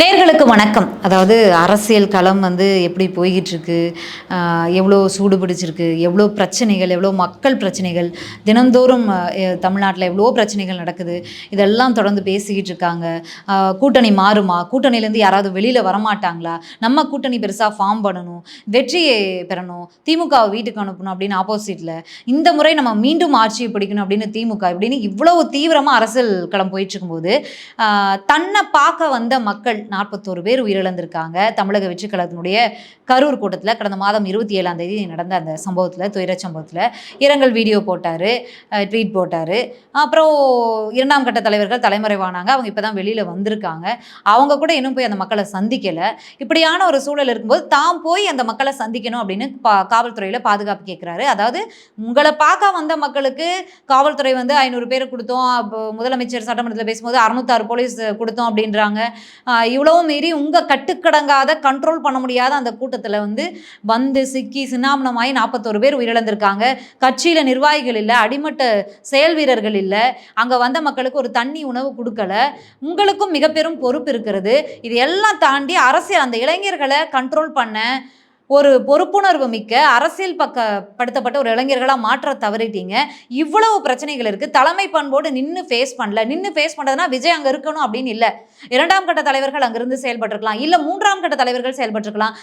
நேர்களுக்கு வணக்கம். அதாவது அரசியல் களம் வந்து எப்படி போய்கிட்டுருக்கு? எவ்வளோ சூடு பிடிச்சிருக்கு? எவ்வளோ பிரச்சனைகள்? எவ்வளோ மக்கள் பிரச்சனைகள்? தினந்தோறும் தமிழ்நாட்டில் எவ்வளோ பிரச்சனைகள் நடக்குது? இதெல்லாம் தொடர்ந்து பேசிக்கிட்டு இருக்காங்க கூட்டணி மாறுமா? கூட்டணியிலேருந்து யாராவது வெளியில் வரமாட்டாங்களா? நம்ம கூட்டணி பெருசாக ஃபார்ம் பண்ணணும். வெற்றியை பெறணும். திமுகவை வீட்டுக்கு அனுப்பணும் அப்படின்னு ஆப்போசிட்டில் இந்த முறை நம்ம மீண்டும் ஆட்சியை பிடிக்கணும் அப்படின்னு திமுக. இப்படின்னு இவ்வளோ தீவிரமாக அரசியல் களம் போயிட்டு இருக்கும்போது தன்னை பார்க்க வந்த மக்கள் நாற்பத்தோரு பேர் உயிரிழந்திருக்காங்க. தமிழக வெற்றி கழகத்தினுடைய கரூர் கூட்டத்தில் கடந்த மாதம் இருபத்தி ஏழாம் தேதி நடந்த அந்த சம்பவத்தில் துயரச் சம்பவத்தில் இரங்கல் வீடியோ போட்டார் ட்வீட் போட்டார். அப்புறம் இரண்டாம் கட்ட தலைவர்கள் தலைமறைவானாங்க. அவங்க இப்போ தான் வெளியில் வந்திருக்காங்க. அவங்க கூட இன்னும் போய் அந்த மக்களை சந்திக்கலை. இப்படியான ஒரு சூழல் இருக்கும்போது தாம் போய் அந்த மக்களை சந்திக்கணும் அப்படின்னு பா காவல்துறையில் பாதுகாப்பு கேட்குறாரு அதாவது உங்களை பார்க்க வந்த மக்களுக்கு காவல்துறை வந்து ஐநூறு பேர் கொடுத்தோம். முதலமைச்சர் சட்டமன்றத்தில் பேசும்போது அறுநூத்தாறு போலீஸ் கொடுத்தோம் அப்படின்றாங்க. இவ்வளவு இவ்வளவும் மீறி உங்கள் கட்டுக்கடங்காத கண்ட்ரோல் பண்ண முடியாத அந்த கூட்டத்தில் வந்து வந்து சிக்கி சின்னாமணமாகி நாற்பத்தோரு பேர் உயிரிழந்திருக்காங்க. கட்சியில் நிர்வாகிகள் இல்லை அடிமட்ட செயல் வீரர்கள் இல்லை. அங்கே வந்த மக்களுக்கு ஒரு தண்ணி உணவு கொடுக்கல. உங்களுக்கும் மிக பெரும் பொறுப்பு இருக்கிறது. இது எல்லாம் தாண்டி அரசியல் அந்த இளைஞர்களை கண்ட்ரோல் பண்ண ஒரு பொறுப்புணர்வு மிக்க அரசியல் பக்க படுத்தப்பட்ட ஒரு இளைஞர்களாக மாற்ற தவறிட்டீங்க. இவ்வளவு பிரச்சனைகள் இருக்குது தலைமை பண்போடு நின்று ஃபேஸ் பண்ணல. நின்று ஃபேஸ் பண்ணுறதுனா விஜய் அங்கே இருக்கணும் அப்படின்னு இல்லை. இரண்டாம் கட்ட தலைவர்கள் அங்கிருந்து செயல்பட்டிருக்கலாம். இல்லை மூன்றாம் கட்ட தலைவர்கள் செயல்பட்டிருக்கலாம்.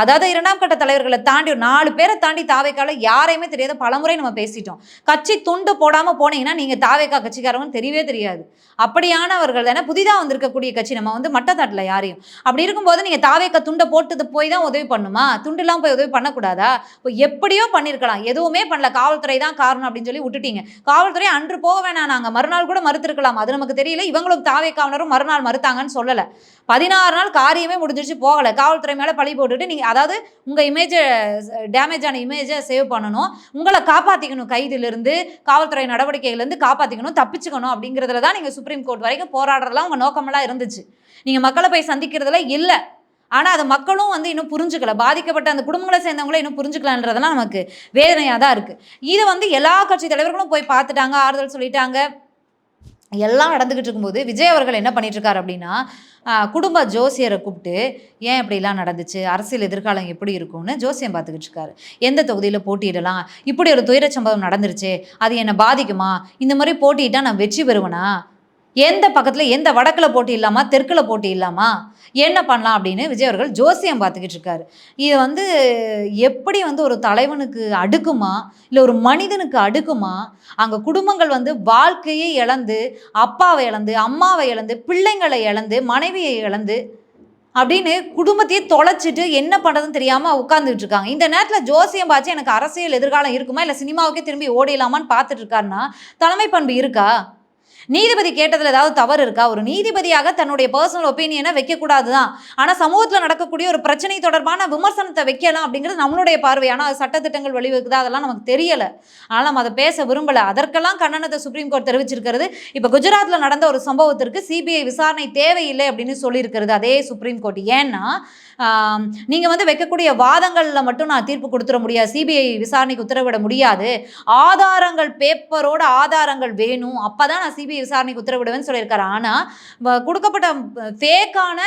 அதாவது இரண்டாம் கட்ட தலைவர்களை தாண்டி நாலு பேரை தாண்டி தாவைக்கால யாரையுமே தெரியாத பலமுறை நம்ம பேசிட்டோம். கட்சி துண்டு போடாமல் போனீங்கன்னா நீங்கள் தாவைக்கா கட்சிக்காரவங்க தெரியவே தெரியாது. அப்படியானவர்கள் தானே புதிதாக வந்திருக்கக்கூடிய கட்சி நம்ம வந்து மட்டத்தாட்டில் யாரையும். அப்படி இருக்கும்போது நீங்கள் தாவேக்க துண்டை போட்டது போய் தான் உதவி பண்ணுமா? துண்டுலாம் போய் உதவி பண்ணக்கூடாதா? இப்போ எப்படியோ பண்ணியிருக்கலாம் எதுவுமே பண்ணல. காவல்துறை தான் காரணம் அப்படின்னு சொல்லி விட்டுட்டீங்க. காவல்துறை அன்று போக வேணாம். நாங்கள் மறுநாள் கூட மறுத்திருக்கலாம். அது நமக்கு தெரியல. இவங்களும் தாவேக்காவினரும் மறுநாள் மறுத்தாங்கன்னு சொல்லலை. பதினாறு நாள் காரியமே முடிஞ்சிருச்சு போகலை. காவல்துறை மேலே பழி போட்டுட்டு நீங்கள் அதாவது உங்கள் இமேஜை டேமேஜ் ஆன இமேஜை சேவ் பண்ணணும். உங்களை காப்பாற்றிக்கணும் கைதிலிருந்து காவல்துறை நடவடிக்கையிலேருந்து காப்பாற்றிக்கணும் தப்பிச்சுக்கணும் அப்படிங்கிறதுல தான் நீங்கள் சுப்ரீம் கோர்ட் வரைக்கும் போராடுறதுலாம் உங்கள் நோக்கமெல்லாம் இருந்துச்சு. நீங்கள் மக்களை போய் சந்திக்கிறதுல இல்லை. ஆனால் அது மக்களும் வந்து இன்னும் புரிஞ்சுக்கல. பாதிக்கப்பட்ட அந்த குடும்பங்களை சேர்ந்தவங்களும் இன்னும் புரிஞ்சுக்கலன்றதெல்லாம் நமக்கு வேதனையாக தான் இருக்குது இதை வந்து எல்லா கட்சி தலைவர்களும் போய் பார்த்துட்டாங்க ஆறுதல் சொல்லிட்டாங்க. எல்லாம் நடந்துக்கிட்டு இருக்கும்போது விஜய் அவர்கள் என்ன பண்ணிட்டுருக்காரு அப்படின்னா குடும்ப ஜோசியரை கூப்பிட்டு ஏன் இப்படிலாம் நடந்துச்சு? அரசியல் எதிர்காலம் எப்படி இருக்கும்னு ஜோசியம் பார்த்துக்கிட்டு இருக்காரு எந்த தொகுதியில் போட்டியிடலாம்? இப்படி ஒரு துயரச் சம்பவம் நடந்துருச்சு. அது என்னை பாதிக்குமா? இந்த மாதிரி போட்டியிட்டால் நான் வெற்றி பெறுவேனா? எந்த பக்கத்தில் எந்த வடக்கில் போட்டி இல்லாமா தெற்கில் போட்டி இல்லாமா என்ன பண்ணலாம் அப்படின்னு விஜய் அவர்கள் ஜோசியம் பார்த்துக்கிட்டு இருக்காரு. இது வந்து எப்படி வந்து ஒரு தலைவனுக்கு அடுக்குமா இல்லை ஒரு மனிதனுக்கு அடுக்குமா? அங்கே குடும்பங்கள் வந்து வாழ்க்கையை இழந்து அப்பாவை இழந்து அம்மாவை இழந்து பிள்ளைங்களை இழந்து மனைவியை இழந்து அப்படின்னு குடும்பத்தையே தொலைச்சிட்டு என்ன பண்ணுறதுன்னு தெரியாமல் உட்காந்துட்டு இருக்காங்க. இந்த நேரத்தில் ஜோசியம் பார்த்து எனக்கு அரசியல் எதிர்காலம் இருக்குமா இல்லை சினிமாவுக்கே திரும்பி ஓடிடலாமான்னு பார்த்துட்டு இருக்காருன்னா தலைமை பண்பு இருக்கா? நீதிபதி கேட்டதில் ஏதாவது தவறு இருக்கா? ஒரு நீதிபதியாக தன்னுடைய பர்சனல் ஒப்பீனியனை வைக்கக்கூடாது தான் ஆனால் சமூகத்தில் நடக்கக்கூடிய ஒரு பிரச்சனை தொடர்பான விமர்சனத்தை வைக்கலாம் அப்படிங்கிறது நம்மளுடைய பார்வை. சட்டத்திட்டங்கள் வழிவகுக்குதா? அதெல்லாம் நமக்கு தெரியலை. ஆனால் நம்ம அதை பேச விரும்பலை. அதற்கெல்லாம் கண்டனத்தை சுப்ரீம் கோர்ட் தெரிவிச்சிருக்கிறது. இப்போ குஜராத்தில் நடந்த ஒரு சம்பவத்திற்கு சிபிஐ விசாரணை தேவையில்லை அப்படின்னு சொல்லியிருக்கிறது அதே சுப்ரீம் கோர்ட் ஏன்னா நீங்கள் வந்து வைக்கக்கூடிய வாதங்களில் மட்டும் நான் தீர்ப்பு கொடுத்துட முடியாது. சிபிஐ விசாரணைக்கு உத்தரவிட முடியாது. ஆதாரங்கள் பேப்பரோட ஆதாரங்கள் வேணும். அப்போ தான் நான் சிபிஐ விசாரணைக்கு உத்தரவிடுவேன்னு சொல்லியிருக்காரு. ஆனால் கொடுக்கப்பட்ட ஃபேக்கான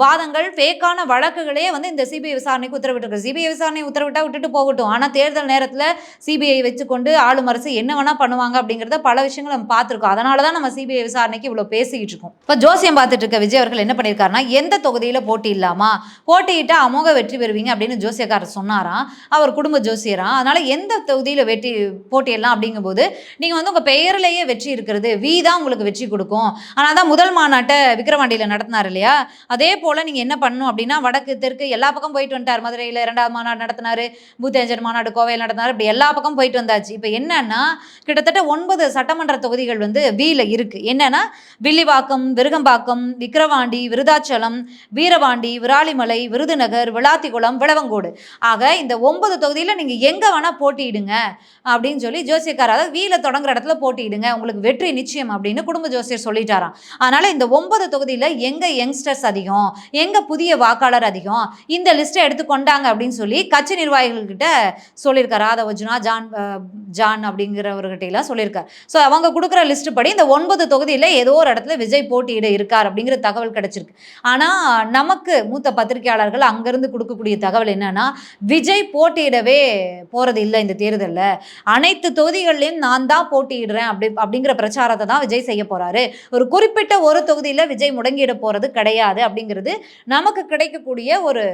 வாதங்கள் ஃபேக்கான வழக்குகளே வந்து இந்த சிபிஐ விசாரணைக்கு உத்தரவிட்டிருக்கு. சிபிஐ விசாரணை உத்தரவிட்டா விட்டுட்டு போகட்டும். ஆனால் தேர்தல் நேரத்தில் சிபிஐ வச்சுக்கொண்டு ஆளும் அரசு என்ன வேணால் பண்ணுவாங்க அப்படிங்கிறத பல விஷயங்கள் நம்ம பார்த்துருக்கோம். அதனால தான் நம்ம சிபிஐ விசாரணைக்கு இவ்வளோ பேசிக்கிட்டு இருக்கோம். இப்போ ஜோசியம் பார்த்துட்டு இருக்க விஜய் அவர்கள் என்ன பண்ணியிருக்காருன்னா எந்த தொகுதியில் போட்டி இல்லாமா போட்டியிட்டா அமோக வெற்றி பெறுவீங்க அப்படின்னு ஜோசியக்காரர் சொன்னாராம். அவர் குடும்ப ஜோசியராம். அதனால் எந்த தொகுதியில் வெற்றி போட்டியிடலாம் அப்படிங்கும்போது நீங்கள் வந்து உங்கள் பெயர்லேயே வெற்றி இருக்கிறது வி தான் உங்களுக்கு வெற்றி கொடுக்கும். ஆனால் தான் முதல் மாநாட்டை விக்கிரவாண்டியில் நடத்தினார் இல்லையா? அதே போல் நீங்கள் என்ன பண்ணணும் அப்படின்னா வடக்கு தெற்கு எல்லா பக்கம் போயிட்டு வந்துட்டார். மதுரையில் இரண்டாவது மாநாடு நடத்தினார் பூத்தேஞ்சர் மாநாடு கோவையில் நடத்தினார் இப்படி எல்லா பக்கம் போயிட்டு வந்தாச்சு. இப்போ என்னன்னா கிட்டத்தட்ட ஒன்பது சட்டமன்ற தொகுதிகள் வந்து வியில் இருக்குது என்னன்னா வில்லிவாக்கம் விருகம்பாக்கம் விக்கிரவாண்டி விருதாச்சலம் வீரவாண்டி விராலிமலை விருதுநகர் விளாத்திகுளம் விளவங்கோடு. ஆக இந்த ஒன்பது தொகுதியில் நீங்கள் எங்கே வேணால் போட்டியிடுங்க அப்படின்னு சொல்லி ஜோசியக்கார் அதாவது வீல தொடங்குற இடத்துல போட்டியிடுங்க. உங்களுக்கு வெற்றி நிச்சயம் அப்படின்னு குடும்ப ஜோசியர் சொல்லிட்டாராம். அதனால் இந்த ஒன்பது தொகுதியில் எங்கே யங்ஸ்டர்ஸ் அதிகம்? எங்க புதிய வாக்காளர் அதிகம்? இந்த லிஸ்ட்டை எடுத்து கொண்டாங்க அப்படின்னு சொல்லி கட்சி நிர்வாகிகள்கிட்ட சொல்லியிருக்கார். ராதவஜுனா ஜான் ஜான் அப்படிங்கிறவர்கிட்டலாம் சொல்லியிருக்கார். ஸோ அவங்க கொடுக்குற லிஸ்ட் படி இந்த ஒன்பது தொகுதியில் ஏதோ ஒரு இடத்துல விஜய் போட்டியிட இருக்கார் அப்படிங்கிற தகவல் கிடைச்சிருக்கு. ஆனால் நமக்கு மூத்த பத்திரிகையாளர்கள் அங்கேருந்து கொடுக்கக்கூடிய தகவல் என்னன்னா விஜய் போட்டியிடவே போகிறது இல்லை இந்த தேர்தலில். அனைத்து தொகுதிகள்லையும் நான் தான் போட்டியிடுறேன் அப்படி அப்படிங்கிற பிரச்சாரத்தை தான் விஜய் செய்ய போறாரு. ஒரு குறிப்பிட்ட ஒரு தொகுதியில் விஜய் முடங்கிட போறது கிடையாது அப்படிங்கிறது நமக்கு கிடைக்கக்கூடிய ஒரு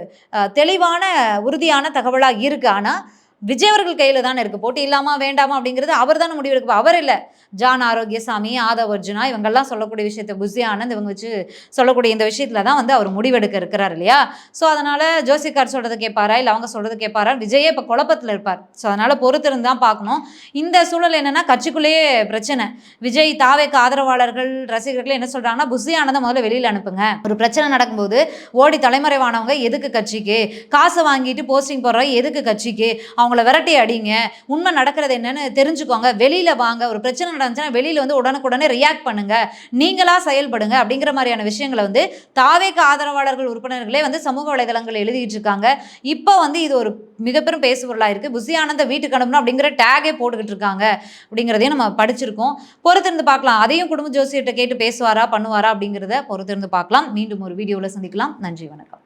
தெளிவான உறுதியான தகவலாக இருக்கு. ஆனால் விஜய் அவர்கள் கையில் தானே இருக்கு. போட்டி இல்லாமா வேண்டாமா அப்படிங்கிறது அவர் தானே முடிவெடுக்க அவர் இல்லை. ஜான் ஆரோக்கியசாமி ஆதவ் அர்ஜுனா இவங்கெல்லாம் சொல்லக்கூடிய விஷயத்த புசி ஆனந்த் இவங்க வச்சு சொல்லக்கூடிய இந்த விஷயத்துல தான் வந்து அவர் முடிவெடுக்க இருக்கிறார் இல்லையா? ஸோ அதனால் ஜோசிக்கார் சொல்கிறது கேட்பாரா? இல்லை அவங்க சொல்கிறது கேட்பாரா? விஜயே இப்போ குழப்பத்தில் இருப்பார். ஸோ அதனால் பொறுத்திருந்து தான் பார்க்கணும். இந்த சூழல் என்னென்னா கட்சிக்குள்ளேயே பிரச்சனை. விஜய் தாவேக்கு ஆதரவாளர்கள் ரசிகர்கள் என்ன சொல்கிறாங்கன்னா புசி ஆனந்தை முதல்ல வெளியில் அனுப்புங்க. ஒரு பிரச்சனை நடக்கும்போது ஓடி தலைமறைவானவங்க எதுக்கு கட்சிக்கு? காசை வாங்கிட்டு போஸ்டிங் போடுறவங்க எதுக்கு கட்சிக்கு? அவங்கள விரட்டி அடிங்க. உண்மை நடக்கிறது என்னன்னு தெரிஞ்சுக்கோங்க. வெளியில் வாங்க. ஒரு பிரச்சனை நடந்துச்சுன்னா வெளியில் வந்து உடனுக்குடனே ரியாக்ட் பண்ணுங்க. நீங்களா செயல்படுங்க அப்படிங்கிற மாதிரியான விஷயங்களை வந்து தாவேக்கு ஆதரவாளர்கள் உறுப்பினர்களே வந்து சமூக வலைதளங்கள் எழுதிட்டு இருக்காங்க. இப்போ வந்து இது ஒரு மிகப்பெரும் பேசுபொருளாக இருக்குது புசி ஆனந்த வீட்டுக்கு அனுப்பணும் அப்படிங்கிற டேகே போட்டுக்கிட்டு இருக்காங்க அப்படிங்கிறதையும் நம்ம படிச்சிருக்கோம். பொறுத்திருந்து பார்க்கலாம். அதையும் குடும்ப ஜோசியர்கிட்ட கேட்டு பேசுவாரா பண்ணுவாரா அப்படிங்கிறத பொறுத்திருந்து பார்க்கலாம். மீண்டும் ஒரு வீடியோவில் சந்திக்கலாம். நன்றி வணக்கம்.